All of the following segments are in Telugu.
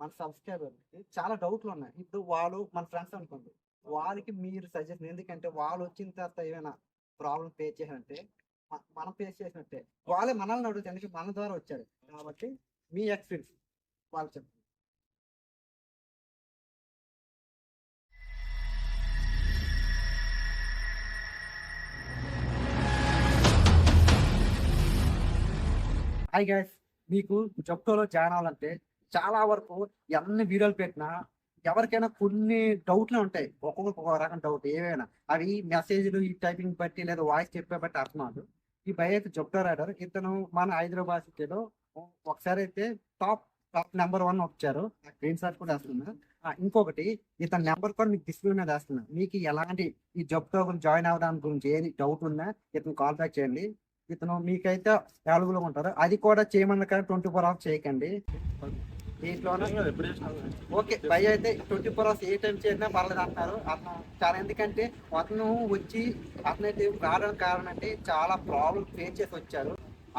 మన సబ్స్క్రైబర్ చాలా డౌట్లు ఉన్నాయి. ఇప్పుడు వాళ్ళు మన ఫ్రెండ్స్ అనుకోండి వాళ్ళకి మీరు సజెషన్ ఎందుకంటే వాళ్ళు వచ్చిన తర్వాత ఏమైనా ప్రాబ్లం ఫేస్ చేసినట్టే మనం ఫేస్ చేసినట్టే వాళ్ళే మనల్ని అడుగుతారు. ఎందుకంటే మన ద్వారా వచ్చారు. కాబట్టి మీ ఎక్స్పీరియన్స్ వాళ్ళు చెప్పండి. హాయ్ గైస్ మీకు జప్టోలో జాయిన్ అవ్వాలంటే చాలా వరకు ఎన్ని వీడియోలు పెట్టినా ఎవరికైనా కొన్ని డౌట్లు ఉంటాయి. ఒక్కొక్కరికి ఒక రకం డౌట్ ఏవైనా. అవి మెసేజ్లు ఈ టైపింగ్ బట్టి లేదా వాయిస్ చెప్పే బట్టి అర్థమాదు ఈ భయ అయితే జప్టో రైడర్. ఇతను మన హైదరాబాద్ సిటీలో ఒకసారి అయితే టాప్ టాప్ నెంబర్ వన్ వచ్చారు. స్క్రీన్ షాట్ కూడా వేస్తున్నా. ఇంకొకటి ఇతని నెంబర్ కూడా మీకు డిస్ప్లే మీద వేస్తున్నా. మీకు ఎలాంటి ఈ జబ్తో జాయిన్ అవ్వడానికి గురించి ఏది డౌట్ ఉన్నా ఇతను కాల్ బ్యాక్ చేయండి. ఇతను మీకైతే అవైలబుల్ ఉంటారు. అది కూడా చేయమన్నా కానీ ట్వంటీ ఫోర్ అవర్స్ చేయకండి. దీంట్లో ఓకే భయ అయితే ట్వంటీ ఫోర్ అవర్స్ ఏ టైం చేసినా పర్లేదు అంటారు అతను చాలా ఎందుకంటే అతను వచ్చి అతనైతే రావడానికి కారణం అంటే చాలా ప్రాబ్లమ్ ఫేస్ చేసి వచ్చారు.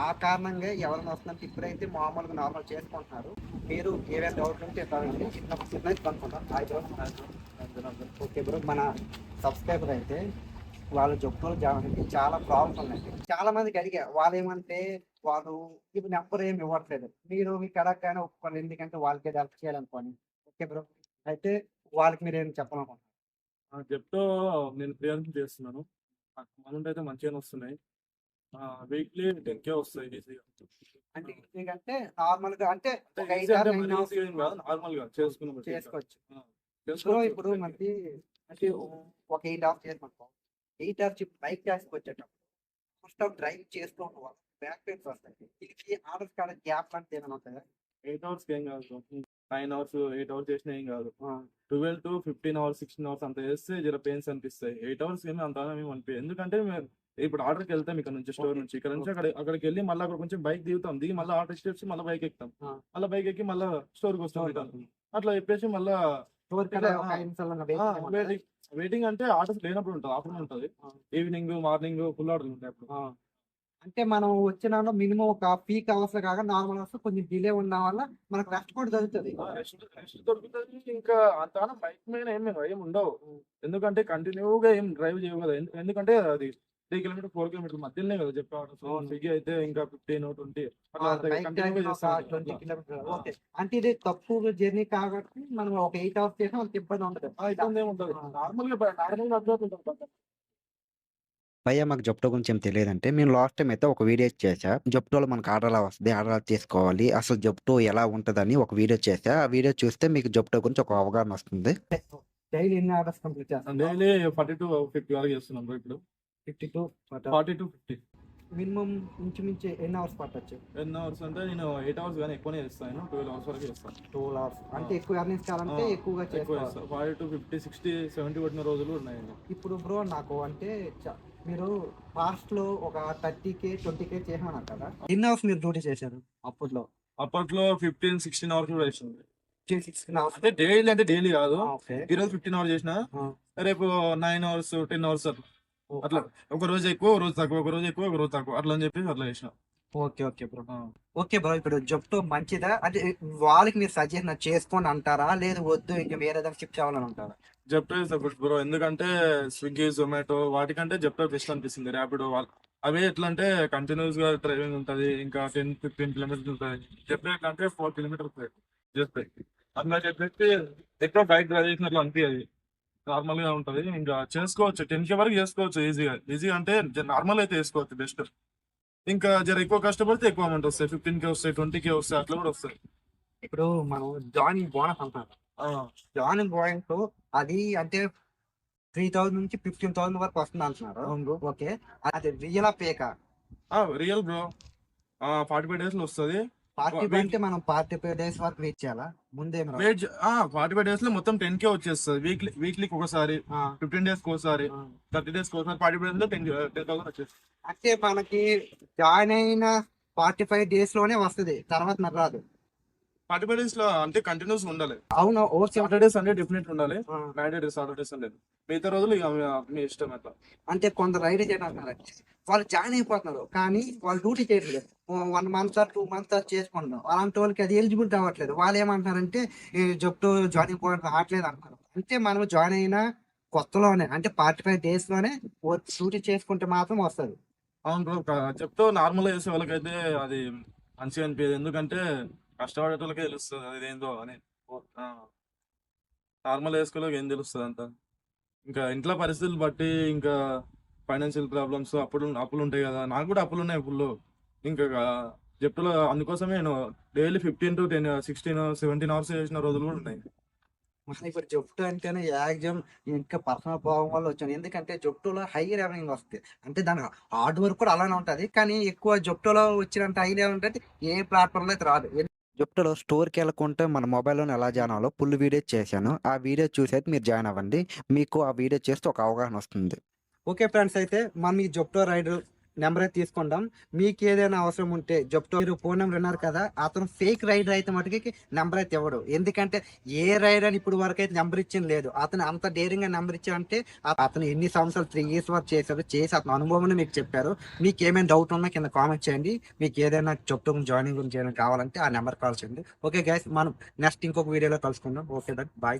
ఆ కారణంగా ఎవరైనా వస్తున్నారు ఇప్పుడైతే మామూలుగా నార్మల్ చేసుకుంటున్నారు. మీరు ఏవైనా డౌట్ ఉంటే ఇవ్వండి చిన్న కనుక్కుంటాం. ఓకే బ్రో మన సబ్స్క్రైబర్ అయితే వాళ్ళ జబ్బులు జాయిన్ చాలా ప్రాబ్లమ్స్ ఉన్నాయి. చాలా మందికి అడిగా వాళ్ళు ఏమంటే వాళ్ళు ఇప్పుడు నెంబర్ ఏమి ఇవ్వట్లేదు. మీరు మీకు అడగగానే ఒప్పుకోండి. ఎందుకంటే వాళ్ళకి హెల్ప్ చేయాలనుకోండి. Okay bro. అయితే వాళ్ళకి మీరు ఏం చెప్పాలనుకుంటున్నారు? చెప్తూ నేను ప్రియాంక చేస్తున్నాను. అమౌంట్ అయితే మంచిగానే వస్తున్నాయి. వీక్లీ టెన్ కే వస్తాయి అంటే ఎందుకంటే నార్మల్గా అంటే నార్మల్గా చేసుకున్నాం చేసుకోవచ్చు. సో ఇప్పుడు మనకి అంటే ఒక ఎయిట్ అవర్స్ చేసుకుంటాం ఎయిట్ అవర్స్ బైక్ ట్యాక్స్కి వచ్చేటప్పుడు. ఫస్ట్ ఆఫ్ డ్రైవ్ చేస్తూ ఉంటాం బ్యాక్ పెయిన్స్ వస్తాయి దీనికి ఆర్డర్స్ కాడ గ్యాప్ అంటే ఏమైనా ఉంటాయా ఎయిట్ అవర్స్ ఏం కాదు నైన్ అవర్స్ ఎయిట్ అవర్స్ చేసినా ఏం కాదు. Twelve to fifteen hours sixteen hours అంత చేస్తే జర పెయిన్స్ అనిపిస్తాయి. ఎయిట్ అవర్స్ ఏమి అంత అనిపించదు ఎందుకంటే మేము ఇప్పుడు ఆర్డర్కి వెళ్తాం ఇక్కడ నుంచి స్టోర్. నుంచి. ఇక్కడ నుంచి అక్కడ అక్కడికి వెళ్ళి మళ్ళీ అక్కడ కొంచెం బైక్ దిగుతాం. దిగి మళ్ళీ ఆర్డర్ ఇచ్చి మళ్ళీ బైక్ ఎక్కుతాం. మళ్ళీ బైక్ ఎక్కి మళ్ళీ స్టోర్కి వస్తాం. అట్లా చెప్పేసి మళ్ళీ వెయిటింగ్ అంటే ఆర్డర్స్ లేనప్పుడు ఉంటుంది ఆఫ్టర్నూన్ ఉంటుంది. ఈవినింగ్ మార్నింగ్ ఫుల్ ఆర్డర్ ఉంటాయి అప్పుడు. అంటే మనం వచ్చిన మినిమం ఒక పీక్ అవర్స్ కాక నార్మల్ అవర్స్ కొంచెం డిలే ఉండడం వల్ల మనకు రెస్ట్ కూడా జరుగుతుంది రెస్ట్ దొరుకుతుంది. ఇంకా అంత బైక్ మీద ఏం ఏం ఉండవు ఎందుకంటే కంటిన్యూగా ఏం డ్రైవ్ చేయవు కదా. ఎందు- ఎందుకంటే అది త్రీ కిలోమీటర్ ఫోర్ కిలోమీటర్ మధ్యలోనే కదా చెప్పాడు సో. స్విగ్గీ అయితే ఇంకా ఫిఫ్టీన్ ట్వంటీ అట్లా బైక్ కంటిన్యూగా చేస్తాం ట్వంటీ కిలోమీటర్. ఓకే. అంటే ఇది తక్కువ జర్నీ కాబట్టి మనం ఒక ఎయిట్ అవర్స్ చేసినా మనకి ఇబ్బంది ఉండదు. ఇబ్బంది నార్మల్గా నార్మల్గా అర్థమవుతుంది భయ్య మాకు జప్టో గురించి ఏం తెలియదంటే మేము లాస్ట్ టైం అయితే ఒక వీడియో చేసా జప్టోలో మనకు ఆర్డర్ ఎలా వస్తుంది ఆర్డర్ ఎలా చేసుకోవాలి అసలు జప్టో ఎలా ఉంటుందని ఒక వీడియో చేసా ఆ వీడియో చూస్తే మీకు జప్టో గురించి ఒక అవగాహన వస్తుంది. డైలీ ఎన్ని ఆర్డర్స్ కంప్లీట్ చేస్తాం డైలీ ఫార్టీ టు ఫిఫ్టీ వరకు చేస్తున్నాం bro ఇప్పుడు. Fifty to forty to fifty. Minimum ఇంచుమించు ఎన్ని అవర్స్ పట్టచ్చు టెన్ అవర్స్ అంటే నేను ఎయిట్ అవర్స్ కానీ ఎక్కువనే చేస్తాను ట్వెల్వ్ అవర్స్ వరకు చేస్తాను టూ అవర్స్. అంటే ఎక్కువ ఎర్నింగ్స్ కావాలంటే ఎక్కువగా చేస్తాను forty to fifty sixty seventy కొట్టిన రోజులు ఉన్నాయండి. ఇప్పుడు బ్రో నాకు అంటే మీరు పాస్ట్లో ఒక థర్టీ కే ట్వంటీ కే చేసామన్నారు కదా. ఎన్ని అవర్స్ మీరు డ్యూటీ చేశారు అప్పట్లో? అప్పట్లో ఫిఫ్టీన్ సిక్స్టీన్ అవర్స్ కూడా చేసింది. అంటే డైలీ అంటే డైలీ కాదు. ఈ రోజు ఫిఫ్టీన్ అవర్స్ చేసిన. రేపు నైన్ అవర్స్ టెన్ అవర్స్ అట్లా. ఒక రోజు ఎక్కువ ఒక రోజు తక్కువ ఒక రోజు ఎక్కువ ఒక రోజు తక్కువ. అట్లా అని చెప్పి అట్లా చేసిన. Okay okay bro. Okay bro ఇప్పుడు జప్టో మంచిదా? అంటే వాళ్ళకి మీరు సజెషన్ చేసుకోండి అంటారా? లేదు వద్దు ఇంకా వేరే దగ్గర షిఫ్ట్ అవ్వాలని అంటారా? Zepto is good bro? ఎందుకంటే స్విగ్గీ జొమాటో వాటికంటే జెప్టో బెస్ట్ అనిపిస్తుంది? ర్యాపిడో అవే ఎట్లా అంటే కంటిన్యూస్గా డ్రైవింగ్ ఉంటది ఇంకా టెన్ ఫిఫ్టీన్ కిలోమీటర్స్ ఉంటుంది. జెప్టో ఎట్లా అంటే ఫోర్ కిలోమీటర్స్ జస్ట్ అట్లా చెప్పేసి ఎక్కువ బైక్ డ్రైవ్ చేసినట్లు అనిపించదు నార్మల్గా ఉంటది. ఇంకా చేసుకోవచ్చు. టెన్ కే వరకు చేసుకోవచ్చు ఈజీగా. ఈజీగా అంటే నార్మల్ అయితే చేసుకోవచ్చు బెస్ట్. ఇంకా జర ఎక్కువ కష్టపడితే ఎక్కువ అమౌంట్ వస్తాయి. ఫిఫ్టీన్ కే వస్తాయి ట్వంటీ కే వస్తాయి అట్లా కూడా వస్తాయి. ఇప్పుడు మనం జాయినింగ్ బోనస్ అంటారు. జాయినింగ్ పాయింట్ అది అంటే త్రీ థౌసండ్ నుంచి ఫిఫ్టీన్ థౌసండ్ వరకు వస్తుంది అంటున్నారు. ఓకే. అది రియల్ పేక? Real bro. ఫార్టీ ఫైవ్ డేస్లో వస్తుంది. Forty Wait. అంటే మనం పార్టీ ఫైవ్ డేస్ వరకు వెయిట్ చేయాలా ముందేం రాదు. వెయిట్ ఫార్టీ ఫైవ్ డేస్లో మొత్తం టెన్ కే వచ్చేస్తుంది వీక్లీ వీక్లీకి ఒకసారి ఫిఫ్టీన్ డేస్ ఒకసారి. థర్టీ డేస్ ఒకసారి ఫార్టీ డేస్లో టెన్ టెన్ థౌసండ్ వచ్చేస్తుంది అంటే మనకి జాయిన్ అయిన ఫార్టీ ఫైవ్ డేస్లోనే వస్తుంది తర్వాత నాకు రాదు ఫార్టీ ఫైవ్ డేస్లో అంటే కంటిన్యూస్ ఉండాలి. అవును ఓకే సాటర్డేస్ అంటే డెఫినెట్ ఉండాలి. డేస్ సాటర్డేస్ లేదు. మిగతా రోజులు ఇక మీ- ఇష్టం అట్లా. అంటే కొందరు రైడ్ చేయడానికి వాళ్ళు జాయిన్ అయిపోతున్నారు కానీ వాళ్ళు డ్యూటీ చేయట్లేదు. వన్ మంత్ టూ మంత్ చేసుకుంటున్నారు. అలాంటి వాళ్ళకి అది ఎలిజిబిలిటీ అవ్వట్లేదు. వాళ్ళు ఏమంటారంటే జబ్టు జాయినింగ్ పాయింట్ రావట్లేదు అంటారు అంటే మనం జాయిన్ అయిన కొత్తలోనే అంటే ఫార్టీ ఫైవ్ డేస్లోనే డ్యూటీ చేసుకుంటే మాత్రం వస్తుంది. అవును బ్రో చెప్తే నార్మల్ చేసే వాళ్ళకైతే అది మంచిగా అనిపించదు ఎందుకంటే కష్టపడేటోళ్ళకే తెలుస్తుంది అది ఏందో అని. నార్మల్ వేసుకోలేక ఏం తెలుస్తుంది అంత ఇంకా ఇంట్లో పరిస్థితులు బట్టి ఇంకా ఫైనాన్షియల్ ప్రాబ్లమ్స్ అప్పుడు అప్పులు ఉంటాయి కదా. నాకు కూడా అప్పులు ఉన్నాయి అప్పుల్లో. ఇంకా జప్టులో అందుకోసమే నేను daily fifteen to ten sixteen seventeen hours చేసిన రోజులు కూడా ఉన్నాయి. ఇప్పుడు జొప్టు అంటేనే యాక్జమ్ ఇంకా పర్సనల్ ప్రాబ్లం వల్ల వచ్చాను. ఎందుకంటే జొప్టులో హై రెవెన్యూ వస్తుంది. అంటే దాని హార్డ్ వర్క్ కూడా అలానే ఉంటుంది. కానీ ఎక్కువ జొప్టులో వచ్చినంత హై లెవెల్ అంటే ఏ ప్లాట్ఫామ్లో అయితే రాదు. జుప్టలో స్టోర్కి వెళ్ళకుంటే మన మొబైల్లోనే ఎలా జాయిన్ అవ్వాలో ఫుల్ వీడియో చేశాను. ఆ వీడియో చూసి అయితే మీరు జాయిన్ అవ్వండి. మీకు ఆ వీడియో చేస్తే ఒక అవగాహన వస్తుంది. ఓకే ఫ్రెండ్స్ అయితే మనం ఈ జొప్టో రైడ్ నెంబర్ అయితే తీసుకుందాం. మీకు ఏదైనా అవసరం ఉంటే జొప్టో మీరు ఫోన్ నెంబర్ విన్నారు కదా అతను ఫేక్ రైడర్ అయితే మటుకి నెంబర్ అయితే ఇవ్వడు. ఎందుకంటే ఏ రైడర్ అని ఇప్పుడు వరకు అయితే నెంబర్ ఇచ్చింది లేదు. అతను అంత డేరింగ్గా నెంబర్ ఇచ్చాడంటే అతను ఎన్ని సంవత్సరాలు త్రీ ఇయర్స్ వరకు చేశారు చేసి అతను అనుభవం మీకు చెప్పారు. మీకు ఏమైనా డౌట్ ఉన్నా కింద కామెంట్ చేయండి. మీకు ఏదైనా జొప్టో జాయినింగ్ గురించి ఏమైనా కావాలంటే ఆ నెంబర్ కాల్ చేయండి. ఓకే గైస్ మనం నెక్స్ట్ ఇంకొక వీడియోలో కలుసుకుందాం. Okay that boy